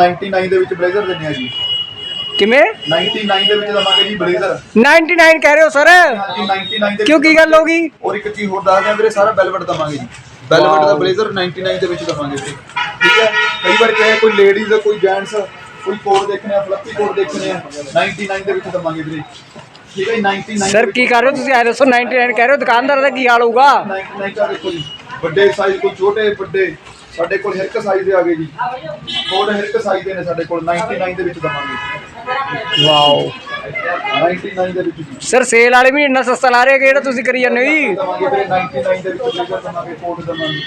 99 ਦੇ ਵਿੱਚ ਬਲੇਜ਼ਰ ਦਿੰਦੇ ਆ ਜੀ। ਕਿਵੇਂ? 99 ਦੇ ਵਿੱਚ ਦਵਾਂਗੇ ਜੀ ਬਲੇਜ਼ਰ। 99 ਕਹਿ ਰਹੇ ਹੋ ਸਰ? ਹਾਂਜੀ 99 ਦੇ ਕਿਉਂ ਕੀ ਗੱਲ ਹੋ ਗਈ? ਔਰ ਇੱਕ ਚੀਜ਼ ਹੋਰ ਦੱਸ ਦਿਆਂ ਵੀਰੇ ਸਾਰਾ ਵੈਲਵਟ ਦਵਾਂਗੇ ਜੀ। ਵੈਲਵਟ ਦਾ ਬਲੇਜ਼ਰ 99 ਦੇ ਵਿੱਚ ਦਵਾਂਗੇ ਵੀਰੇ ਠੀਕ ਹੈ? ਕਈ ਵਾਰ ਕਹੇ ਕੋਈ ਲੇਡੀਜ਼ ਕੋਈ ਜੈਂਟਸ ਕੋਈ ਕੋਡ ਦੇਖਣੇ ਆ ਫਲੱਪੀ ਕੋਡ ਦੇਖਣੇ ਆ 99 ਦੇ ਵਿੱਚ ਦਵਾਂਗੇ ਵੀਰੇ। ਠੀਕ ਹੈ ਜੀ, 99 ਸਰ ਕੀ ਕਰ ਰਹੇ ਹੋ? ਤੁਸੀਂ ਐ ਦੱਸੋ 99 ਕਹਿ ਰਹੇ ਹੋ ਦੁਕਾਨਦਾਰ ਦਾ ਕੀ ਹਾਲ ਹੋਊਗਾ? 99 ਦਾ ਦੇਖੋ ਜੀ। ਵੱਡੇ ਸਾਈਜ਼ ਕੋਈ ਛੋਟੇ ਵੱਡੇ ਸਾਡੇ ਕੋਲ ਹਰ ਇੱਕ ਸਾਈਜ਼ ਦੇ ਆ ਗਏ ਜੀ। ਕੋਡ ਹਰ ਇੱਕ ਸਾਈਜ਼ ਦੇ ਨੇ ਸਾਡੇ ਕੋਲ 99 ਦੇ ਵਿੱਚ ਦਵਾਂਗੇ। ਵਾਓ 99 ਦੇ ਵਿੱਚ ਜੀ। ਸਰ ਸੇਲ ਵਾਲੇ ਵੀ ਇੰਨਾ ਸਸਤਾ ਲਾ ਰਹੇ ਹੈਗੇ ਜਿਹੜਾ ਤੁਸੀਂ ਕਰੀ ਜਾਂਦੇ ਹੋ ਜੀ? ਦਵਾਂਗੇ ਵੀਰੇ 99 ਦੇ ਵਿੱਚ ਬਲੇਜ਼ਰ ਦਵਾਂਗੇ ਕੋਟ ਦਵਾਂਗੇ।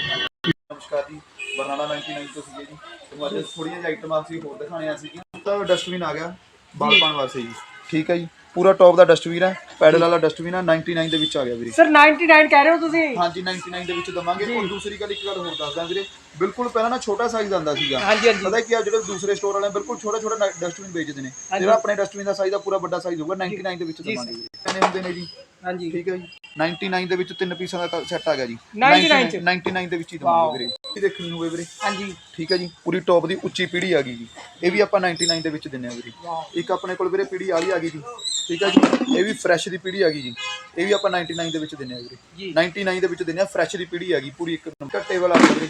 ਨਮਸਕਾਰ ਜੀ ਬਰਨਾਲਾ 99 ਤੋਂ ਸੀਗੇ ਜੀ। ਤੁਹਾਨੂੰ ਅੱਜ ਥੋੜੀਆਂ ਜਿਹੀਆਂ ਆਈਟਮਾਂ ਅਸੀਂ ਹੋਰ ਦਿਖਾਣੀਆਂ ਸੀ ਤਾਂ ਡਸਟਬਿਨ ਆ ਗਿਆ ਬਾਲ ਪਾਉਣ ਵਾਸਤੇ ਜੀ। ਠੀਕ ਹੈ ਜੀ। ਪੂਰਾ ਟੌਪ ਦਾ ਡਸਟਬਿਨ ਹੈ ਪੈਡਲ ਵਾਲਾ ਡਸਟਬਿਨ ਹੈ 99 ਦੇ ਵਿੱਚ ਆ ਗਿਆ ਵੀਰੇ। ਸਰ 99 ਕਹਿ ਰਹੇ ਹੋ ਤੁਸੀਂ? ਹਾਂਜੀ 99 ਦੇ ਵਿੱਚ ਦਵਾਂਗੇ। ਔਰ ਦੂਸਰੀ ਗੱਲ ਇੱਕ ਗੱਲ ਹੋਰ ਦੱਸਦਾ ਵੀਰੇ। ਬਿਲਕੁਲ ਪਹਿਲਾਂ ਨਾ ਛੋਟਾ ਸਾਈਜ਼ ਆਂਦਾ ਸੀਗਾ। ਹਾਂਜੀ ਹਾਂਜੀ। ਪਤਾ ਕੀ ਆ ਜਿਹੜੇ ਦੂਸਰੇ ਸਟੋਰ ਵਾਲੇ ਬਿਲਕੁਲ ਛੋਟਾ ਛੋਟਾ ਡਸਟਬਿਨ ਵੇਚਦੇ ਨੇ। ਜਿਹੜਾ ਆਪਣੇ ਡਸਟਬਿਨ ਦਾ ਸਾਈਜ਼ ਆ ਪੂਰਾ ਵੱਡਾ ਸਾਈਜ਼ ਹੋਊਗਾ 99 ਦੇ ਵਿੱਚ ਦਵਾਂਗੇ ਵੀਰੇ। ਕਿੰਨੇ ਹੁੰਦੇ ਨੇ ਜੀ? ਹਾਂਜੀ। ਠੀਕ ਹੈ ਜੀ। 99 ਦੇ ਵਿੱਚ ਤਿੰਨ ਪੀਸਾਂ ਦਾ ਸੈੱਟ ਆ ਗਿਆ ਜੀ। 99 ਚ? 99 ਦੇ ਵਿੱਚ ਹੀ ਦਵਾਂਗੇ ਵੀਰੇ। ਇਹ ਦੇਖਣੀ ਹੋਵੇ ਵੀਰੇ। ਹਾਂਜੀ। ਠੀਕ ਹੈ ਜੀ ਪੂਰੀ ਟੌਪ ਦੀ ਉੱਚੀ ਪੀੜੀ ਆ ਗਈ ਜੀ। ਇਹ ਵੀ ਆਪਾਂ 99 ਦੇ ਵਿੱਚ ਦਿੰਨੇ ਆ ਵੀਰੇ। ਇੱਕ ਆਪਣੇ ਕੋਲ ਵੀਰੇ ਪੀੜੀ ਵਾਲੀ ਆ ਗਈ ਜੀ। ਠੀਕ ਹੈ ਜੀ ਇਹ ਵੀ ਫਰੈਸ਼ ਦੀ ਪੀੜੀ ਆ ਗਈ ਜੀ। ਇਹ ਵੀ ਆਪਾਂ 99 ਦੇ ਵਿੱਚ ਦਿੰਨੇ ਆ ਵੀਰੇ। ਜੀ। 99 ਦੇ ਵਿੱਚ ਦਿੰਨੇ ਆ ਫਰੈਸ਼ ਦੀ ਪੀੜੀ ਆ ਗਈ ਪੂਰੀ ਇੱਕ ਨੰਬਰ। ਟੇਬਲ ਆ ਗਿਆ ਵੀਰੇ।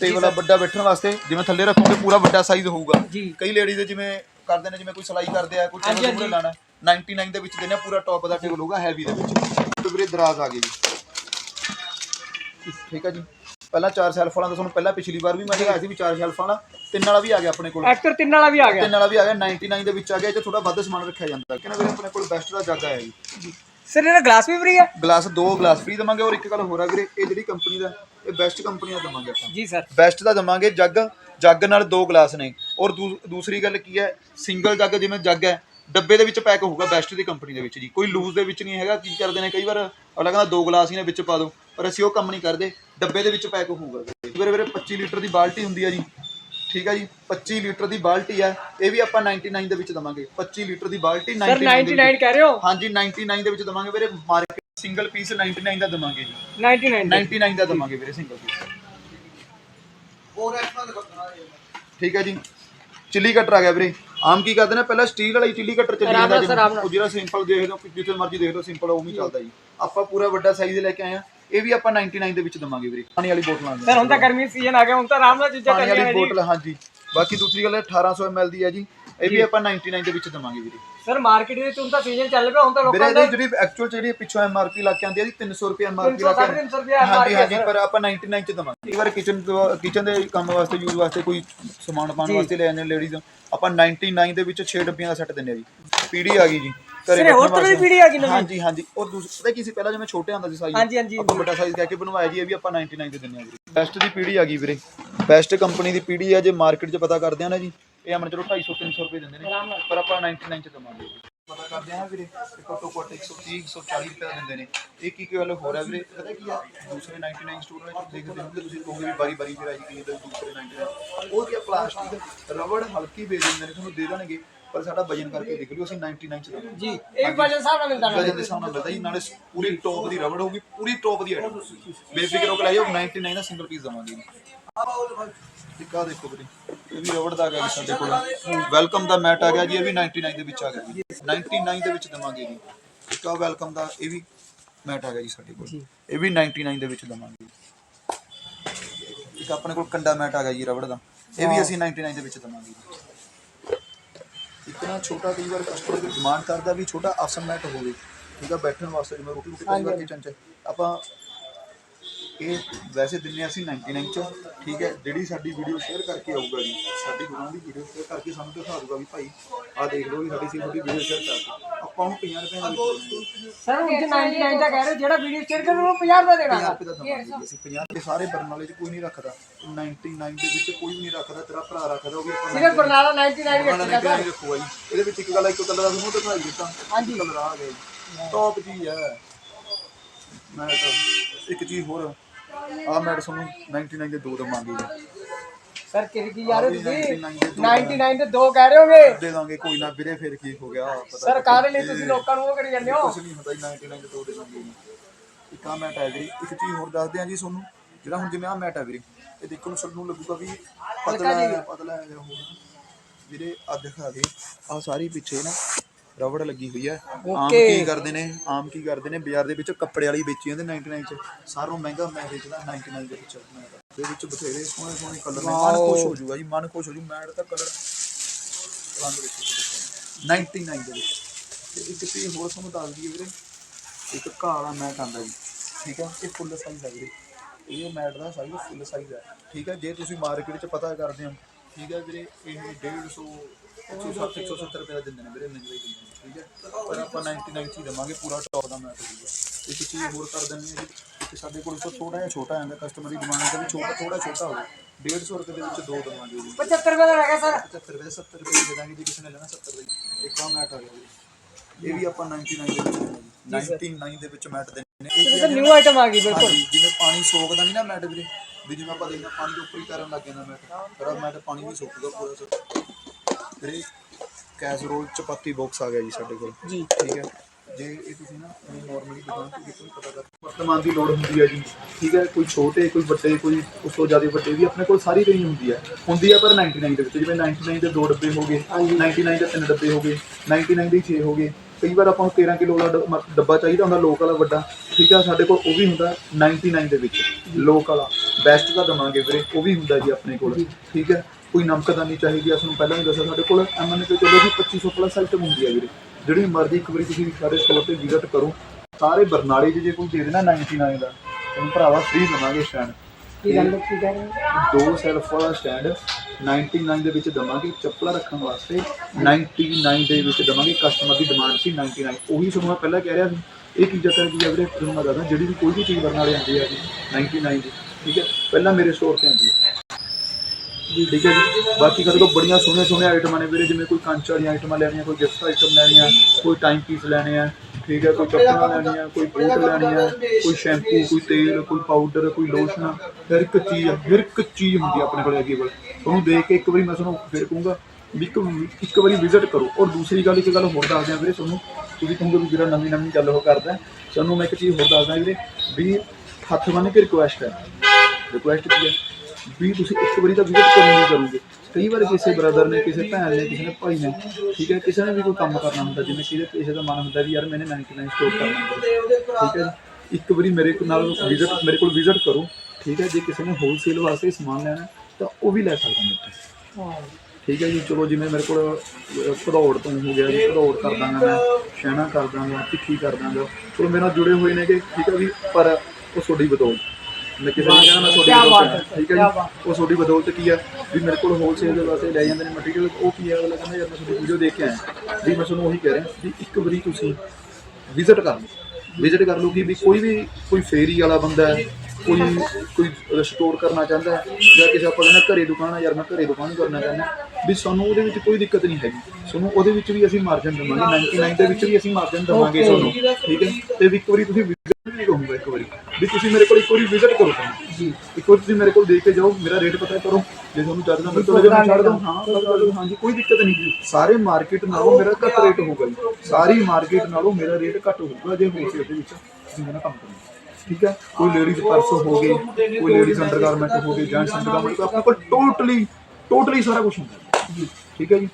ਟੇਬਲ ਆ ਵੱਡਾ ਬੈਠਣ ਵਾਸਤੇ ਜਿਵੇਂ ਥੱਲੇ ਰੱਖੋਗੇ ਪੂਰਾ ਵੱਡਾ ਸਾਈਜ਼ ਹੋਊਗਾ। ਕਈ ਲੇਡੀਜ਼ ਜਿਵੇਂ ਕਰਦੇ ਨੇ ਜਿਵੇਂ ਕੋਈ ਸਲਾਈ ਕਰਦੇ ਆ ਕੋਈ ਚੈਨਲ ਪੂਰੇ ਲਾਣਾ 99 ਦੇ ਵਿੱਚ ਦਿੰਨੇ ਆ ਪੂਰਾ ਟੌਪ ਦਾ ਟੇਬਲ ਹੋਊਗਾ ਹੈਵੀ ਦੇ ਵਿੱਚ। ਤੇ ਵੀਰੇ ਦਰਾਜ਼ ਆ ਗਈ ਜੀ। ਠੀਕ ਹੈ ਜੀ। ਪਹਿਲਾਂ ਚਾਰ ਸ਼ੈਲਫ ਵਾਲਾ ਤਾਂ ਤੁਹਾਨੂੰ ਪਹਿਲਾਂ ਪਿਛਲੀ ਵਾਰ ਵੀ ਮੈਂ ਦਿਖਾਇਆ ਸੀ ਵੀ ਚਾਰ ਸ਼ੈਲਫ ਵਾਲਾ। ਤਿੰਨ ਵਾਲਾ ਵੀ ਆ ਗਿਆ ਆਪਣੇ ਕੋਲ। ਐਕਟਰ ਤਿੰਨ ਵਾਲਾ ਵੀ ਆ ਗਿਆ। ਤਿੰਨ ਵਾਲਾ ਵੀ ਆ ਗਿਆ 99 ਦੇ ਵਿੱਚ ਆ ਗਿਆ ਇਹ ਥੋੜਾ ਵੱਧ ਸਮਾਨ ਰੱਖਿਆ ਜਾਂਦਾ। ਕਿਉਂਕਿ ਵੀਰੇ ਆਪਣੇ ਕੋਲ ਬੈਸਟ ਦਾ ਜੱਗ ਆਇਆ ਜੀ। ਸਰ ਇਹਦਾ ਗਲਾਸ ਵੀ ਫ੍ਰੀ ਹੈ ਗਲਾਸ ਦੋ ਗਲਾਸ ਫ੍ਰੀ ਦਵਾਂਗੇ ਔਰ ਇੱਕ ਗੱਲ ਹੋਰ ਆ ਵੀਰੇ ਇਹ ਜਿਹੜੀ ਕੰਪਨੀ ਦਾ ਇਹ ਬੈਸਟ ਕੰਪਨੀ ਦਾ ਦਵਾਂਗੇ ਆਪਾਂ। ਜੀ ਸਰ ਬੈਸਟ ਦਾ ਦਵਾਂਗੇ ਜੱਗ ਜੱਗ ਨਾਲ ਦੋ ਗਲਾਸ ਨੇ। ਔਰ ਦੂ- ਦੂਸਰੀ ਗੱਲ ਕੀ ਹੈ ਸਿੰਗਲ ਜੱਗ ਜਿਵੇਂ ਜੱਗ ਹੈ ਡੱਬੇ ਦੇ ਵਿੱਚ ਪੈਕ ਹੋਊਗਾ ਬੈਸਟ ਦੀ ਕੰਪਨੀ ਦੇ ਵਿੱਚ ਜੀ। ਕੋਈ ਲੂਜ਼ ਦੇ ਵਿੱਚ ਨਹੀਂ ਹੈਗਾ ਕੀ ਕਰਦੇ ਨੇ ਕਈ ਵਾਰ ਅਗਲਾ ਕਹਿੰਦਾ ਦੋ ਗਲਾਸ ਹੀ ਨੇ ਵਿੱਚ ਪਾ ਦਿਓ ਪਰ ਅਸੀਂ ਉਹ ਕੰਮ ਨਹੀਂ ਕਰਦੇ। ਡੱਬੇ ਦੇ ਵਿੱਚ ਪੈਕ ਹੋਊਗਾ। ਵੀਰੇ ਵੀਰੇ 25 ਲੀਟਰ ਦੀ ਬਾਲਟੀ ਹੁੰਦੀ ਹੈ ਜੀ। ਠੀਕ ਹੈ ਜੀ? 25 ਲੀਟਰ ਦੀ ਬਾਲਟੀ ਹੈ ਇਹ ਵੀ ਆਪਾਂ 99 ਦੇ ਵਿੱਚ ਦਵਾਂਗੇ। 25 ਲੀਟਰ ਦੀ ਬਾਲਟੀ ਸਰ 99 ਦੇ 99 ਕਹਿ ਰਹੇ ਹੋ? ਹਾਂਜੀ 99 ਦੇ ਵਿੱਚ ਦਵਾਂਗੇ ਵੀਰੇ। ਮਾਰਕੀਟ ਸਿੰਗਲ ਪੀਸ 99 ਦਾ ਦਵਾਂਗੇ ਜੀ। 99 99 ਦਾ ਦਵਾਂਗੇ ਵੀਰੇ ਸਿੰਗਲ ਪੀਸ ਠੀਕ ਹੈ ਜੀ। ਚਿੱਲੀ ਕਟਰ ਆ ਗਿਆ ਵੀਰੇ। ਆਮ ਕੀ ਕਰਦੇ ਨੇ? ਪਹਿਲਾਂ ਸਟੀਲ ਵਾਲਾ ਚਿੱਲੀ ਕਟਰ ਚੱਲੀ ਜਾਂਦਾ ਸਰ, ਜਿਹੜਾ ਸਿੰਪਲ ਦੇਖ ਲਓ ਜਿੱਥੇ ਮਰਜ਼ੀ ਦੇਖ ਲਓ ਸਿੰਪਲ ਉਹ ਵੀ ਚੱਲਦਾ ਜੀ। ਆਪਾਂ ਪੂਰਾ ਵੱਡਾ ਸਾਈਜ਼ ਲੈ ਕੇ ਆਏ ਆ। ਇਹ ਵੀ ਆਪਾਂ 99 ਦੇ ਵਿੱਚ ਦਵਾਂਗੇ ਵੀਰੇ। ਪਾਣੀ ਵਾਲੀ ਬੋਤਲ ਸਰ ਹੁਣ ਤਾਂ ਗਰਮੀ ਸੀਜ਼ਨ ਆ ਗਿਆ ਹੁਣ ਤਾਂ ਆਰਾਮ ਨਾਲ ਚੀਜ਼ਾਂ ਪਾਣੀ ਚੱਲੀਆਂ ਵਾਲੀ ਜੀ ਬੋਤਲ ਹਾਂਜੀ। ਬਾਕੀ ਦੂਸਰੀ ਗੱਲ ਹੈ 1800 ml ਦੀ ਹੈ ਜੀ। ਇਹ ਵੀ ਆਪਾਂ 99 ਦੇ ਵਿੱਚ ਦਵਾਂਗੇ ਵੀਰੇ। ਸਰ ਮਾਰਕੀਟ ਦੇ ਵਿੱਚ ਹੁਣ ਤਾਂ ਸੀਜ਼ਨ ਚੱਲ ਪਿਆ ਹੁਣ ਤਾਂ ਵੀਰੇ ਲੋਕਾਂ ਦਾ ਇਹਦੀ ਜਿਹੜੀ ਐਕਚੁਅਲ ਜਿਹੜੀ ਪਿੱਛੋਂ ਐਮਆਰਪੀ ਲੱਗ ਕੇ ਆਉਂਦੀ ਹੈ ਜੀ 300 ਰੁਪਏ ਐਮਆਰਪੀ ਲੱਗ 300 ਕੇ 300 ਰੁਪਏ ਹਾਂਜੀ MRP ਹਾਂਜੀ ਹੈ ਪਰ ਆਪਾਂ 99 ਚ ਦਵਾਂਗੇ। ਇੱਕ ਵਾਰ ਕਿਚਨ ਕਿਚਨ ਦੇ ਕੰਮ ਵਾਸਤੇ ਯੂਜ਼ ਵਾਸਤੇ ਕੋਈ ਸਮਾਨ ਪਾਉਣ ਵਾਸਤੇ ਲੈ ਜਾਂਦੇ ਲੇਡੀਜ਼ ਆਪਾਂ 99 ਦੇ ਵਿੱਚ 6 ਡੱਬੀਆਂ ਦਾ ਸੈੱਟ ਦਿੰਦੇ ਆ ਜੀ। ਪੀੜੀ ਆ ਗਈ ਜੀ। ਸਰ, ਇਹ ਹੋਰ ਬੈਠਣ ਤਰ੍ਹਾਂ ਦੀ ਵਾਸਤੇ। ਪੀੜੀ ਆ ਗਈ ਨਵੀਂ? ਹਾਂਜੀ ਹਾਂਜੀ। ਔਰ ਦੂਸਰਾ ਪਤਾ ਕੀ ਸੀ? ਪਹਿਲਾਂ ਜਿਵੇਂ ਛੋਟੇ ਹੁੰਦਾ ਸੀ ਸਾਈਜ਼ ਹਾਂਜੀ, ਹਾਂਜੀ। ਆਪਾਂ ਵੱਡਾ ਸਾਈਜ਼ ਕਹਿ ਕੇ ਬਣਵਾਇਆ ਜੀ ਇਹ ਵੀ ਆਪਾਂ 99 ਦੇ ਦਿੰਦੇ ਆ ਵੀਰੇ। ਬੈਸਟ ਦੀ ਪੀੜੀ ਆ ਗਈ ਵੀਰੇ। ਬੈਸਟ ਕੰਪਨੀ ਦੀ ਪੀੜੀ ਆ ਜੇ ਮਾਰਕੀਟ 'ਚ ਪਤਾ ਕਰਦੇ ਆ ਨਾ ਜੀ ਇਹ ਆਪਣੇ ਚਲੋ 250 300 ਰੁਪਏ ਦਿੰਦੇ ਨੇ। ਪਰ ਆਪਾਂ 99 ਚ ਦਵਾਂਗੇ। ਪਤਾ ਕਰਦੇ ਆ ਵੀਰੇ ਤੇ ਘੱਟੋ ਘੱਟ 130 140 ਰੁਪਏ ਦਿੰਦੇ ਨੇ। ਇਹ ਕੀ ਕੀ ਗੱਲ ਹੋ ਰਿਹਾ ਵੀਰੇ? ਪਤਾ ਕੀ ਆ? ਦੂਸਰੇ 99 ਸਟੋਰ ਵਿੱਚ ਦੇਖਦੇ ਹੋਗੇ ਤੁਸੀਂ ਕਹੋਗੇ ਵੀ ਬਾਰੀ ਬਾਰੀ ਵੈਰਾਈਟੀ ਕੀ ਹੈ ਦੂਸਰੇ 99 ਉਹ ਕੀ ਪਲਾਸਟਿਕ ਰਬੜ ਹਲਕੀ ਵੇਚ ਦਿੰਦੇ ਨੇ ਤੁਹਾਨੂੰ ਦੇ ਦੇਣਗੇ। ਪਰ ਸਾਡਾ ਵਜਨ ਕਰਕੇ ਦੇਖ ਲਿਓ ਅਸੀਂ 99 ਚ ਦਵਾਂਗੇ ਜੀ ਇਹ ਵਜਨ ਹਿਸਾਬ ਨਾਲ ਮਿਲਦਾ ਵਜਨ ਦੇ ਹਿਸਾਬ ਨਾਲ ਮਿਲਦਾ ਜੀ ਨਾਲੇ ਪੂਰੀ ਟੌਪ ਦੀ ਰਬੜ ਹੋਊਗੀ ਪੂਰੀ ਟੌਪ ਦੀ ਆਈਟਮ ਬੇਫਿਕਰ ਹੋ ਕੇ ਲੈ ਜਾਓ 99 ਦਾ ਸਿੰਗਲ ਪੀਸ ਦਵਾਂਗੇ ਆਹ ਦੇਖੋ ਵੀਰੇ ਇਹ ਵੀ ਰਬੜ ਦਾ ਆ ਗਿਆ ਸਾਡੇ ਕੋਲ। ਵੈਲਕਮ ਦਾ ਮੈਟ ਆ ਗਿਆ ਜੀ ਇਹ ਵੀ 99 ਦੇ ਵਿੱਚ ਆ ਗਿਆ ਜੀ। 99 ਦੇ ਵਿੱਚ ਦਵਾਂਗੇ ਜੀ। ਆ ਵੈਲਕਮ ਦਾ ਇਹ ਵੀ ਮੈਟ ਆ ਗਿਆ ਜੀ ਸਾਡੇ ਕੋਲ। ਇਹ ਵੀ 99 ਦੇ ਵਿੱਚ ਦਵਾਂਗੇ। ਇੱਕ ਆਪਣੇ ਕੋਲ ਕੰਡਾ ਮੈਟ ਆ ਗਿਆ ਜੀ ਰਬੜ ਦਾ। ਇਹ ਵੀ ਅਸੀਂ 99 ਦੇ ਵਿੱਚ ਦਵਾਂਗੇ ਜੀ। ਇਤਨਾ ਛੋਟਾ ਕਈ ਵਾਰ ਕਸਟਮਰ ਦੀ ਡਿਮਾਂਡ ਕਰਦਾ ਵੀ ਛੋਟਾ ਆਸਨ ਮੈਟ ਹੋਵੇ, ਠੀਕ ਆ, ਬੈਠਣ ਵਾਸਤੇ ਜਿਵੇਂ ਰੋਟੀ ਰੋਟੀ ਕਈ ਵਾਰ ਕਿਚਨ ਚ ਆਪਾਂ ਇਹ ਵੈਸੇ ਦਿੰਨੇ ਅਸੀਂ 99 ਚ, ਠੀਕ ਹੈ ਜਿਹੜੀ ਸਾਡੀ ਵੀਡੀਓ ਸ਼ੇਅਰ ਕਰਕੇ ਆਊਗਾ ਜੀ, ਸਾਡੀ ਗੁਰਾਂ ਦੀ ਵੀਡੀਓ ਸ਼ੇਅਰ ਕਰਕੇ ਸਾਨੂੰ ਦਿਖਾ ਦੂਗਾ ਵੀ ਭਾਈ ਆਹ ਦੇਖ ਲਓ ਵੀ ਸਾਡੀ ਸੀ ਵੀਡੀਓ ਸ਼ੇਅਰ ਕਰਕੇ ਆਪਾਂ ਉਹਨੂੰ 50 ਰੁਪਏ ਦਾ ਸਰ ਹੁਣ ਜੇ 99 ਦਾ ਕਹਿ ਰਹੇ ਹੋ, ਜਿਹੜਾ ਵੀਡੀਓ ਸ਼ੇਅਰ ਕਰੂ ਉਹ 50 ਦਾ ਦੇਣਾ। 50 ਰੁਪਏ ਦਾ ਦਵਾਂਗੇ ਅਸੀਂ 50 ਦੇ ਸਾਰੇ ਬਰਨਾਲੇ ਚ ਕੋਈ ਨਹੀਂ ਰੱਖਦਾ। 99 ਦੇ ਵਿੱਚ ਕੋਈ ਵੀ ਨਹੀਂ ਰੱਖਦਾ ਤੇਰਾ ਭਰਾ ਰੱਖਦਾ ਉਹ ਵੀ ਆਪਾਂ ਸਿਰਫ ਬਰਨਾਲਾ 99 ਉਹਨਾਂ ਨੇ ਕਿਹਾ ਰੱਖੂਗਾ ਜੀ ਇਹਦੇ ਵਿੱਚ ਇੱਕ ਗੱਲ ਇੱਕ ਕਲਰ ਦਾ ਤੁਹਾਨੂੰ ਦਿਖਾਈ ਦਿੱਤਾ। ਹਾਂਜੀ। ਕਲਰ ਆ ਗਿਆ ਜੀ। ਟੌਪ ਜੀ ਹੈ। ਮੈਂ ਤਾਂ ਇੱਕ ਚੀਜ਼ ਹੋਰ ਆ। ਮੈਂ ਤੁਹਾਨੂੰ 99 ਦੇ ਦੋ ਦਵਾਂਗੇ। ਜੀ ਸਰ ਕਿਹੜੀ ਕੀ ਯਾਰ ਤੁਸੀਂ? 99 ਦੇ ਦੋ 99 ਦੇ ਦੋ ਕਹਿ ਰਹੇ ਹੋਗੇ? ਦੇ ਦਾਂਗੇ ਕੋਈ ਨਾ ਵੀਰੇ ਫਿਰ ਕੀ ਹੋ ਗਿਆ ਪਤਾ ਸਰ ਕਾਹਦੇ ਲਈ ਤੁਸੀਂ ਲੋਕਾਂ ਨੂੰ ਉਹ ਕਰੀ ਜਾਂਦੇ ਹੋ? ਕੁਝ ਨਹੀਂ ਹੁੰਦਾ ਜੀ 99 ਦੇ ਦੋ ਦੇ ਦਾਂਗੇ ਇੱਕ ਆ ਮੈਟ ਹੈ ਵੀਰੇ ਇੱਕ ਚੀਜ਼ ਹੋਰ ਦੱਸਦੇ ਆ ਜੀ ਤੁਹਾਨੂੰ ਜਿਹੜਾ ਹੁਣ ਜਿਵੇਂ ਆ ਮੈਟ ਹੈ ਵੀਰੇ ਇਹ ਦੇਖਣ ਨੂੰ ਸਾਨੂੰ ਲੱਗੂਗਾ ਵੀ ਪਤਲਾ ਹੈ ਪਤਲਾ ਹੈ ਜਾਂ ਵੀਰੇ ਆ ਦਿਖਾ ਦੇ ਆ ਸਾਰੀ ਪਿੱਛੇ ਨਾ ਰਬੜ ਲੱਗੀ ਹੋਈ ਹੈ। ਆਮ. ਕੀ ਕਰਦੇ ਨੇ ਆਮ ਕੀ ਕਰਦੇ ਨੇ ਬਾਜ਼ਾਰ ਦੇ ਵਿੱਚ ਕੱਪੜੇ ਵਾਲੀ ਵੇਚੀ ਜਾਂਦੇ 99 ਚ। ਸਾਰੋਂ ਮਹਿੰਗਾ ਮੈਂ ਵੇਚਦਾ 99 ਦੇ ਵਿੱਚ। ਮੈਂ ਦੇ ਵਿੱਚ ਬਥੇਰੇ ਸੋਹਣੇ ਸੋਹਣੇ ਕਲਰ ਨੇ। ਮਨ ਖੁਸ਼ ਹੋ ਜਾਊਗਾ ਜੀ ਮਨ ਖੁਸ਼ ਹੋ ਜੂ। ਮੈਟ ਦਾ ਕਲਰ ਰੰਗ ਵਿੱਚ 99 ਦੇ ਵਿੱਚ। ਤੇ ਇੱਕ ਚੀਜ਼ ਹੋਰ ਤੁਹਾਨੂੰ ਦੱਸ ਦਈਏ ਵੀਰੇ ਇੱਕ ਕਾਲਾ ਮੈਟ ਆਂਦਾ ਜੀ ਠੀਕ ਹੈ? ਇਹ ਫੁੱਲ ਸਾਈਜ਼ ਹੈ ਵੀਰੇ। ਇਹ ਮੈਟ ਦਾ ਸਾਈਜ਼ ਫੁੱਲ ਸਾਈਜ਼ ਹੈ ਠੀਕ ਹੈ? ਜੇ ਤੁਸੀਂ ਮਾਰਕੀਟ 'ਚ ਪਤਾ ਕਰਦੇ ਹੋ ਠੀਕ ਹੈ ਵੀਰੇ ਇਹ 150 160 170 ਰੁਪਏ ਦਾ ਦਿੰਦੇ ਨੇ ਵੀਰੇ ਮਹਿੰਗੇ ਦਿੰਦੇ ਨੇ ਠੀਕ ਹੈ? ਪਰ ਆਪਾਂ 99 ਚ ਹੀ ਦੇਵਾਂਗੇ ਪੂਰਾ ਟੌਪ ਦਾ ਮੈਟ ਹੋਊਗਾ। ਇੱਕ ਚੀਜ਼ ਹੋਰ ਕਰ ਦਿੰਦੇ ਹਾਂ ਜੀ। ਕਿ ਸਾਡੇ ਕੋਲ ਤੋਂ ਥੋੜਾ ਜਿਹਾ ਛੋਟਾ ਆਂਦਾ ਕਸਟਮਰ ਦੀ ਡਿਮਾਂਡ ਦਾ ਵੀ ਛੋਟਾ ਥੋੜਾ ਛੋਟਾ ਹੋਵੇ। 150 ਰੁਪਏ ਦੇ ਵਿੱਚ ਦੋ ਦਵਾਂਗੇ ਜੀ 75 ਰੁਪਏ ਦਾ ਹੈਗਾ ਸਰ। 75 ਰੁਪਏ ਦੇ 70 ਰੁਪਏ ਦੇ ਦਾਂਗੇ ਜੇ ਕਿਸੇ ਨੇ ਲੈਣਾ 70 ਰੁਪਏ ਇੱਕ ਆ ਮੈਟ ਆ ਗਿਆ ਜੀ। ਇਹ ਵੀ ਆਪਾਂ 99 ਦੇ ਵਿੱਚ ਦੇਣਾ ਜੀ 99 ਦੇ ਵਿੱਚ ਮੈਟ ਦੇਣੇ ਨੇ। ਇਹ ਤਾਂ ਨਿਊ ਆਈਟਮ ਆ ਗਈ ਬਿਲਕੁਲ। ਹਾਂਜੀ ਜਿਵੇਂ ਪਾਣੀ ਸੋਕਦਾ ਨਹੀਂ ਨਾ ਮੈਟ ਵੀਰੇ ਵੀ ਜਿਵੇਂ ਆਪਾਂ ਦੇਖਦੇ ਹਾਂ ਪਾਣੀ ਦੇ ਉੱਪਰ ਹੀ ਤੈਰਨ ਲੱਗ ਜਾਂਦਾ ਮੈਟ ਫਿਰ ਮੈਟ ਪਾਣੀ ਵੀ ਸੋਕੂਗਾ ਪੂਰਾ ਸਰ। ਵੀਰੇ ਕੈਸਰੋਲ ਚਪਾਤੀ ਬਾਕਸ ਆ ਗਿਆ ਜੀ ਸਾਡੇ ਕੋਲ। ਜੀ। ਠੀਕ ਹੈ। ਜੇ ਇਹ ਤੁਸੀਂ ਨਾ ਨਾਰਮਲੀ ਦੁਕਾਨ ਤੋਂ ਵੀ ਪਤਾ ਕਰ ਵਰਤਮਾਨ ਦੀ ਲੋੜ ਹੁੰਦੀ ਹੈ ਜੀ। ਠੀਕ ਹੈ ਕੋਈ ਛੋਟੇ ਕੋਈ ਵੱਡੇ ਕੋਈ ਉਸ ਤੋਂ ਜ਼ਿਆਦਾ ਵੱਡੇ ਵੀ ਆਪਣੇ ਕੋਲ ਸਾਰੀ ਰੇਂਜ ਹੁੰਦੀ ਹੈ। ਹੁੰਦੀ ਹੈ ਪਰ 99 ਦੇ ਵਿੱਚ ਜਿਵੇਂ 99 ਦੇ ਦੋ ਡੱਬੇ ਹੋ ਗਏ 99 ਦੇ ਤਿੰਨ ਡੱਬੇ ਹੋ ਗਏ 99 ਦੇ 6 ਹੋ ਗਏ। ਕਈ ਵਾਰ ਆਪਾਂ ਨੂੰ 13 ਕਿਲੋ ਵਾਲਾ ਡ- ਡੱਬਾ ਚਾਹੀਦਾ ਹੁੰਦਾ ਲੋਕ ਵਾਲਾ ਵੱਡਾ। ਠੀਕ ਹੈ ਸਾਡੇ ਕੋਲ ਉਹ ਵੀ ਹੁੰਦਾ 99 ਦੇ ਵਿੱਚ ਲੋਕ ਵਾਲਾ। ਬੈਸਟ ਦਾ ਦਵਾਂਗੇ ਵੀਰੇ ਉਹ ਵੀ ਹੁੰਦਾ ਜੀ ਆਪਣੇ ਕੋਲ। ਠੀਕ ਹੈ ਕੋਈ ਨਮਕਦਾਨੀ ਚਾਹੀਦੀ ਆ ਤੁਹਾਨੂੰ ਪਹਿਲਾਂ ਹੀ ਦੱਸਿਆ ਸਾਡੇ ਕੋਲ ਐਮਐਨ ਤੇ ਚਲੋ ਜੀ 2500 ਪਲੱਸ ਆਈਟਮ ਹੁੰਦੀ ਹੈ ਵੀਰੇ। ਜਿਹੜੀ ਮਰਜ਼ੀ ਇੱਕ ਵਾਰੀ ਤੁਸੀਂ ਸਾਡੇ ਸਟੋਰ ਤੇ ਵਿਜ਼ਿਟ ਕਰੋ ਸਾਰੇ ਬਰਨਾਲੇ 'ਚ ਜੇ ਕੋਈ ਦੇ ਦੇਣਾ 99 ਦਾ ਤੁਹਾਨੂੰ ਭਰਾਵਾ ਫ੍ਰੀ ਦਵਾਂਗੇ ਸਟੈਂਡ ਕੀ ਗੱਲ ਕੀ ਰਹੇ ਹੋ? ਦੋ ਸੈਲਫ ਵਾਲਾ ਸਟੈਂਡ 99 ਦੇ ਵਿੱਚ ਦਵਾਂਗੇ ਚੱਪਲਾਂ ਰੱਖਣ ਵਾਸਤੇ 99 ਦੇ ਵਿੱਚ ਦਵਾਂਗੇ ਕਸਟਮਰ ਦੀ ਡਿਮਾਂਡ ਸੀ 99 ਉਹੀ ਤੁਹਾਨੂੰ ਮੈਂ ਪਹਿਲਾਂ ਕਹਿ ਰਿਹਾ ਸੀ ਇਹ ਕੀ ਚੱਕਰ ਕੀ ਹੈ ਵੀਰੇ ਤੁਹਾਨੂੰ ਮੈਂ ਦੱਸਦਾ ਜਿਹੜੀ ਵੀ ਕੋਈ ਵੀ ਚੀਜ਼ ਬਰਨਾਲੇ ਆਉਂਦੀ ਹੈ ਜੀ 99 ਦੀ ਠੀਕ ਹੈ? ਪਹਿਲਾਂ ਮੇਰੇ ਸਟੋਰ ਤੇ ਆਉਂਦੀ ਹੈ। ਜੀ ਠੀਕ ਹੈ ਜੀ। ਬਾਕੀ ਕਦੇ ਕੋਲ ਬੜੀਆਂ ਸੋਹਣੀਆਂ ਸੋਹਣੀਆਂ ਆਈਟਮਾਂ ਨੇ ਵੀਰੇ, ਜਿਵੇਂ ਕੋਈ ਕੰਚ ਵਾਲੀਆਂ ਆਈਟਮਾਂ ਲੈਣੀਆਂ, ਕੋਈ ਗਿਫਟ ਆਈਟਮ ਲੈਣੀਆਂ, ਕੋਈ ਟਾਈਮ ਪੀਸ ਲੈਣੇ ਆ, ਠੀਕ ਹੈ, ਕੋਈ ਚੱਪਲਾਂ ਲੈਣੀਆਂ, ਕੋਈ ਬੂਟ ਲੈਣੇ ਆ, ਕੋਈ ਸ਼ੈਂਪੂ ਕੋਈ ਤੇਲ, ਕੋਈ ਪਾਊਡਰ ਕੋਈ ਲੋਸ਼ਨ ਹਰ ਇੱਕ ਚੀਜ਼, ਹਰ ਇੱਕ ਚੀਜ਼ ਹੁੰਦੀ ਆ ਆਪਣੇ ਕੋਲ ਅਵੇਲੇਬਲ ਤੁਹਾਨੂੰ ਦੇਖ ਕੇ ਇੱਕ ਵਾਰੀ ਮੈਂ ਤੁਹਾਨੂੰ ਫਿਰ ਕਹੂੰਗਾ ਵੀ ਇੱਕ ਇੱਕ ਵਾਰੀ ਵਿਜ਼ਿਟ ਕਰੋ। ਔਰ ਦੂਸਰੀ ਗੱਲ, ਇੱਕ ਗੱਲ ਹੋਰ ਦੱਸ ਦਿਆਂ ਵੀਰੇ ਤੁਹਾਨੂੰ, ਤੁਸੀਂ ਕਹੋਗੇ ਵੀ ਜਿਹੜਾ ਨਵੀਂ ਨਵੀਂ ਗੱਲ ਉਹ ਕਰਦਾ। ਤੁਹਾਨੂੰ ਮੈਂ ਇੱਕ ਚੀਜ਼ ਹੋਰ ਦੱਸਦਾ ਵੀਰੇ, ਵੀ ਹੱਥ ਬੰਨ੍ਹ ਕੇ ਰਿਕੁਐਸਟ ਹੈ। ਰਿਕੁਐਸਟ ਕੀ ਹੈ? ਵੀ ਤੁਸੀਂ ਇੱਕ ਵਾਰੀ ਤਾਂ ਵਿਜ਼ਿਟ ਕਰੋਗੇ ਕਰੋਗੇ ਕਈ ਵਾਰ ਕਿਸੇ ਬ੍ਰਦਰ ਨੇ ਕਿਸੇ ਭੈਣ ਨੇ ਕਿਸੇ ਨੇ ਭਾਈ ਨੇ ਠੀਕ ਹੈ ਕਿਸੇ ਨੇ ਵੀ ਕੋਈ ਕੰਮ ਕਰਨਾ ਹੁੰਦਾ ਜਿਵੇਂ ਕਿਸੇ ਕਿਸੇ ਦਾ ਮਨ ਹੁੰਦਾ ਵੀ ਯਾਰ ਮੈਨੇ 99 ਸਟੋਰ ਕਰਨਾ ਹੁੰਦਾ ਠੀਕ ਹੈ ਇੱਕ ਵਾਰੀ ਮੇਰੇ ਨਾਲ ਵਿਜ਼ਿਟ ਮੇਰੇ ਕੋਲ ਵਿਜ਼ਿਟ ਕਰੋ। ਠੀਕ ਹੈ ਜੇ ਕਿਸੇ ਨੇ ਹੋਲਸੇਲ ਵਾਸਤੇ ਸਮਾਨ ਲੈਣਾ ਤਾਂ ਉਹ ਵੀ ਲੈ ਸਕਦਾ ਮੇਰੇ ਤੋਂ ਠੀਕ ਹੈ ਜੀ ਚਲੋ ਜਿਵੇਂ ਮੇਰੇ ਕੋਲ ਅਹ, ਭਦੌੜ ਤੋਂ ਹੋ ਗਿਆ ਜੀ ਭਦੌੜ ਕਰ ਦਾਂਗਾ ਮੈਂ ਸ਼ਹਿਣਾ ਕਰ ਦਾਂਗਾ ਤਿੱਖੀ ਕਰ ਦਾਂਗਾ। ਚਲੋ ਮੇਰੇ ਨਾਲ ਜੁੜੇ ਹੋਏ ਨੇ ਕਿ ਠੀਕ ਹੈ ਜੀ ਪਰ ਉਹ ਤੁਹਾਡੀ ਬਦੌਲਤ। ਮੈਂ ਕਿਸੇ ਨੂੰ ਕਹਿਣਾ ਮੈਂ ਤੁਹਾਡੀ ਬਦੌਲਤ ਠੀਕ ਹੈ ਜੀ। ਉਹ ਤੁਹਾਡੀ ਬਦੌਲਤ ਕੀ ਹੈ? ਵੀ ਮੇਰੇ ਕੋਲ ਹੋਲਸੇਲ ਦੇ ਵਾਸਤੇ ਲੈ ਜਾਂਦੇ ਨੇ ਮਟੀਰੀਅਲ ਉਹ ਕੀ ਹੈ? ਅਗਲਾ ਕਹਿੰਦਾ ਯਾਰ ਮੈਂ ਤੁਹਾਡੀ ਵੀਡੀਓ ਦੇਖ ਕੇ ਆਇਆ ਵੀ ਮੈਂ ਤੁਹਾਨੂੰ ਉਹੀ ਕਹਿ ਰਿਹਾ ਵੀ ਇੱਕ ਵਾਰੀ ਤੁਸੀਂ ਵਿਜ਼ਿਟ ਕਰ ਲਓ। ਵਿਜ਼ਿਟ ਕਰ ਲਓ ਕਿ ਵੀ ਕੋਈ ਵੀ ਕੋਈ ਫੇਰੀ ਵਾਲਾ ਬੰਦਾ ਹੈ ਕੋਈ ਕੋਈ ਸਟੋਰ ਕਰਨਾ ਚਾਹੁੰਦਾ ਹੈ ਜਾਂ ਕਿਸੇ ਆਪਾਂ ਕਹਿੰਦਾ ਘਰੇ ਦੁਕਾਨ ਹੈ ਯਾਰ ਮੈਂ ਘਰੇ ਦੁਕਾਨ ਕਰਨਾ ਚਾਹੁੰਦਾ ਵੀ ਸਾਨੂੰ ਉਹਦੇ ਵਿੱਚ ਕੋਈ ਦਿੱਕਤ ਨਹੀਂ ਹੈਗੀ। ਸਾਨੂੰ ਉਹਦੇ ਵਿੱਚ ਵੀ ਅਸੀਂ ਮਾਰਜਨ ਦੇਵਾਂਗੇ। 99 ਦੇ ਵਿੱਚ ਵੀ ਅਸੀਂ ਮਾਰਜਨ ਦੇਵਾਂਗੇ ਤੁਹਾਨੂੰ। ਠੀਕ ਹੈ? ਤੇ ਵੀ ਇੱਕ ਵਾਰੀ ਤੁਸੀਂ ਵੀ ਕਹੂੰਗਾ ਇੱਕ ਵਾਰੀ। ਵੀ ਤੁਸੀਂ ਮੇਰੇ ਕੋਲ ਇੱਕ ਵਾਰੀ ਵਿਜ਼ਿਟ ਕਰੋ ਤੁਹਾਨੂੰ ਜੀ। ਇੱਕ ਵਾਰ ਤੁਸੀਂ ਮੇਰੇ ਕੋਲ ਦੇਖ ਕੇ ਜਾਓ ਮੇਰਾ ਰੇਟ ਪਤਾ ਕਰੋ। ਜੇ ਤੁਹਾਨੂੰ ਚੱਜ ਨਾਲ ਮੇਰੇ ਕੋਲ ਛੱਡ ਦੋ ਹਾਂ ਕਰ ਦਿਓ, ਹਾਂਜੀ ਕੋਈ ਦਿੱਕਤ ਨਹੀਂ ਜੀ। ਸਾਰੇ ਮਾਰਕੀਟ ਨਾਲੋਂ ਮੇਰਾ ਘੱਟ ਰੇਟ ਹੋਊਗਾ ਜੀ। ਸਾਰੀ ਮਾਰਕੀਟ ਨਾਲੋਂ ਮੇਰਾ ਰੇਟ ਘੱਟ ਹੋਊਗਾ ਜੇ ਹੋਲਸੇਲ ਦੇ ਵਿੱਚ ਤੁਸੀਂ ਮੇਰਾ ਕੰਮ ਕਰੋਗੇ ਠੀਕ ਹੈ? ਕੋਈ ਲੇਡੀਜ਼ ਪਰਸ ਹੋ ਗਏ ਕੋਈ ਲੇਡੀਜ਼ ਅੰਡਰਗਾਰਮੈਂਟ ਹੋ ਗਏ ਜੈਂਟਸ ਅੰਡਰਗਾਰਮੈਂਟ ਆਪਣੇ ਕੋਲ ਟੋਟਲੀ ਟੋਟਲੀ ਸਾਰਾ ਕੁਝ ਹੁੰਦਾ। ਹੈ। ਜੀ। ਠੀਕ ਹੈ ਜੀ?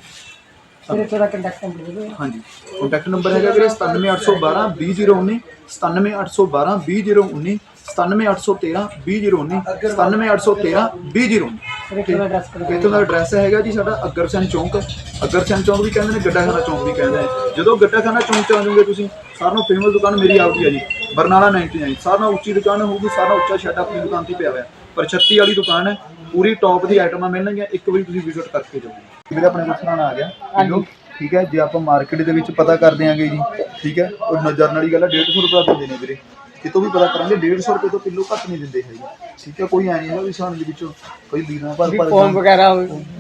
ਫਿਰ ਤੁਹਾਡਾ ਕੰਟੈਕਟ ਨੰਬਰ ਦੇ ਦਿਓ। ਹਾਂਜੀ। ਕੰਟੈਕਟ ਨੰਬਰ ਹੈਗਾ ਵੀਰੇ 97812 20019 97812 20019 97813 20019 97813 20019 ਫਿਰ ਇੱਕ ਦਾ ਐਡਰੈਸ ਕਰੋ। ਇੱਥੋਂ ਦਾ ਐਡਰੈਸ ਹੈਗਾ ਜੀ ਸਾਡਾ ਅਗਰਸੈਨ ਚੌਂਕ। ਅਗਰਸੈਨ ਚੌਂਕ ਵੀ ਕਹਿੰਦੇ ਨੇ ਗੱਡਾਖਾਨਾ ਚੌਂਕ ਵੀ ਕਹਿੰਦੇ ਨੇ। ਜਦੋਂ ਗੱਡਾਖਾਨਾ ਚੌਂਕ ਚ ਆ ਜਾਓਗੇ ਤੁਸੀਂ ਸਾਰਿਆਂ ਨਾਲੋਂ ਫੇਮਸ ਦੁਕਾਨ ਮੇਰੀ ਆਪਦੀ ਹੈ ਜੀ ਬਰਨਾਲਾ 99 ਸਾਰਿਆਂ ਨਾਲੋਂ ਉੱਚੀ ਦੁਕਾਨ ਹੋਊਗੀ ਸਾਰਿਆਂ ਨਾਲੋਂ ਉੱਚਾ ਸ਼ੈਡ ਆਪਣੀ ਦੁਕਾਨ ਤੇ ਪਿਆ ਹੋਇਆ। ਪਰ 36 ਵਾਲੀ ਦੁਕਾਨ ਹੈ ਪੂਰੀ ਟੌਪ ਦੀ ਆਈਟਮਾਂ ਮਿਲਣਗੀਆਂ ਇੱਕ ਵਾਰੀ ਤੁਸੀਂ ਵਿਜ਼ਿਟ ਕਰਕੇ ਜਾਓਗੇ ਵੀਰੇ ਆਪਣੇ ਕੋਲ ਸਰਾਣਾ ਆ ਗਿਆ। ਕਿਲੋ ਠੀਕ ਹੈ? ਜੇ ਆਪਾਂ ਮਾਰਕੀਟ ਦੇ ਵਿੱਚ ਪਤਾ ਕਰ ਦਿਆਂਗੇ ਜੀ ਠੀਕ ਹੈ ਉਹ ਨਜ਼ਰ ਵਾਲੀ ਗੱਲ ਹੈ 150 ਰੁਪਏ ਦਿੰਦੇ ਨੇ ਵੀਰੇ। ਕਿਤੋਂ ਵੀ ਪਤਾ ਕਰਾਂਗੇ 150 ਰੁਪਏ ਤੋਂ ਕਿਲੋ ਘੱਟ ਨਹੀਂ ਦਿੰਦੇ ਹੈਗੇ। ਠੀਕ ਹੈ ਕੋਈ ਐ ਨਹੀਂ ਹੈ ਵੀ ਸਾਨੂੰ ਦੇ ਵਿੱਚੋਂ ਕੋਈ ਲੀਰਾਂ ਭਰ ਭਰ ਫੋਨ ਵਗੈਰਾ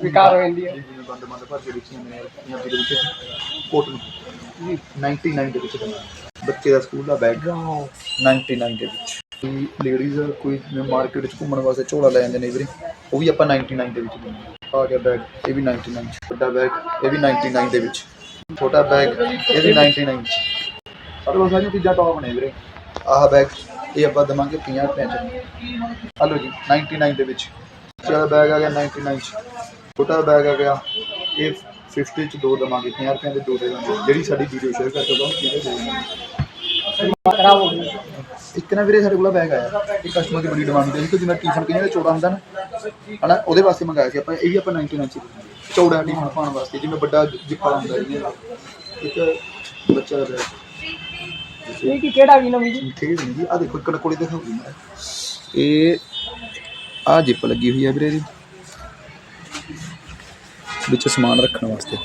ਵਿਕਾਰ ਹੋ ਜਾਂਦੀ ਹੈ ਬੰਦ ਬੰਦ ਭਰ ਕੇ ਵੇਚੀਆਂ ਨੇ ਪੰਜਾਬੀ ਦੇ ਵਿੱਚ। ਕੋਟਨ ਜੀ। 99 ਦੇ ਵਿੱਚ ਬੱਚੇ ਦਾ ਸਕੂਲ ਦਾ ਬੈਗ ਵਾਓ 99 ਦੇ ਵਿੱਚ। ਕੋਈ ਲੇਡੀਜ਼ ਕੋਈ ਮਾਰਕੀਟ 'ਚ ਘੁੰਮਣ ਵਾਸਤੇ ਝੋਲਾ ਲੈ ਜਾਂਦੇ ਨੇ ਵੀਰੇ, ਉਹ ਵੀ ਆਪਾਂ 99 ਦੇ ਵਿੱਚ ਦਿੰਦੇ ਆ ਗਿਆ ਬੈਗ ਇਹ ਵੀ 99 ਚ। ਵੱਡਾ ਬੈਗ ਇਹ ਵੀ 99 ਦੇ ਵਿੱਚ। ਛੋਟਾ ਬੈਗ ਇਹ ਵੀ 99 ਚ। ਸਾਡੇ ਕੋਲ ਸਾਰੀਆਂ ਚੀਜ਼ਾਂ ਟੌਪ ਨੇ ਵੀਰੇ। ਆਹ ਬੈਗ ਇਹ ਆਪਾਂ ਦਵਾਂਗੇ 50 ਰੁਪਏ ਚ। ਹਲੋ ਜੀ 99 ਦੇ ਵਿੱਚ। ਜਿਹੜਾ ਬੈਗ ਆ ਗਿਆ 99 ਚ। ਛੋਟਾ ਬੈਗ ਆ ਗਿਆ। ਇਹ 50 ਚ ਦੋ ਦਵਾਂਗੇ 50 ਰੁਪਏ ਦੇ ਦੋ ਦੇ ਦਾਂਗੇ ਜਿਹੜੀ ਸਾਡੀ ਵੀਡੀਓ ਸ਼ੇਅਰ ਕਰਕੇ ਉਹਦਾ ਕਿਹਦੇ ਦੇ ਦਾਂਗੇ ਖਰਾਬ ਹੋ ਗਈ। ਇੱਕ ਨਾ ਵੀਰੇ ਸਾਡੇ ਕੋਲ ਬੈਗ ਆਇਆ ਇਹ ਕਸਟਮਰ ਦੀ ਬੜੀ ਡਿਮਾਂਡ ਹੁੰਦੀ ਹੈ ਕਿ ਜਿਵੇਂ ਕਈਆਂ ਦਾ ਚੌੜਾ ਹੁੰਦਾ ਨਾ ਹਨਾ ਉਹਦੇ ਵਾਸਤੇ ਮੰਗਾਇਆ ਸੀ ਆਪਾਂ ਇਹ ਵੀ ਆਪਾਂ 99 ਚ ਹਾਂ। ਚੌੜਾ ਟੀਸ਼ਨ ਪਾਉਣ ਵਾਸਤੇ ਜਿਵੇਂ ਵੱਡਾ ਜਿੱਪਾ ਹੁੰਦਾ ਇਹਨੇ ਇੱਕ ਬੱਚਾ ਦਾ ਬੈਗ ਇਹ ਕੀ ਕਿਹੜਾ ਵੀ ਨਵੀਂ ਜੀ? ਠੀਕ ਨਹੀਂ ਜੀ ਆ ਦੇਖੋ ਇੱਕ ਕੋਲੇ ਦਿਖਾਉਂਦੀ ਮੈਂ ਇਹ ਆ ਜਿੱਪ ਲੱਗੀ ਹੋਈ ਹੈ ਵੀਰੇ ਜੀ ਵਿੱਚ ਸਮਾਨ ਰੱਖਣ ਵਾਸਤੇ।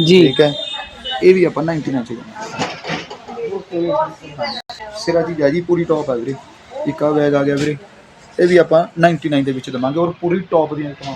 ਜੀ। ਠੀਕ ਹੈ। ਇਹ ਵੀ ਆਪਾਂ 99 ਚ ਸਿਰਾ ਜੀ ਜਾਜੀ ਪੂਰੀ ਟੌਪ ਹੈ ਵੀਰੇ। ਇੱਕ ਆ ਬੈਗ ਆ ਗਿਆ ਵੀਰੇ। ਇਹ ਵੀ ਆਪਾਂ 99 ਦੇ ਵਿੱਚ ਦਵਾਂਗੇ ਔਰ ਪੂਰੀ ਟੌਪ ਦੀਆਂ ਆਈਟਮਾਂ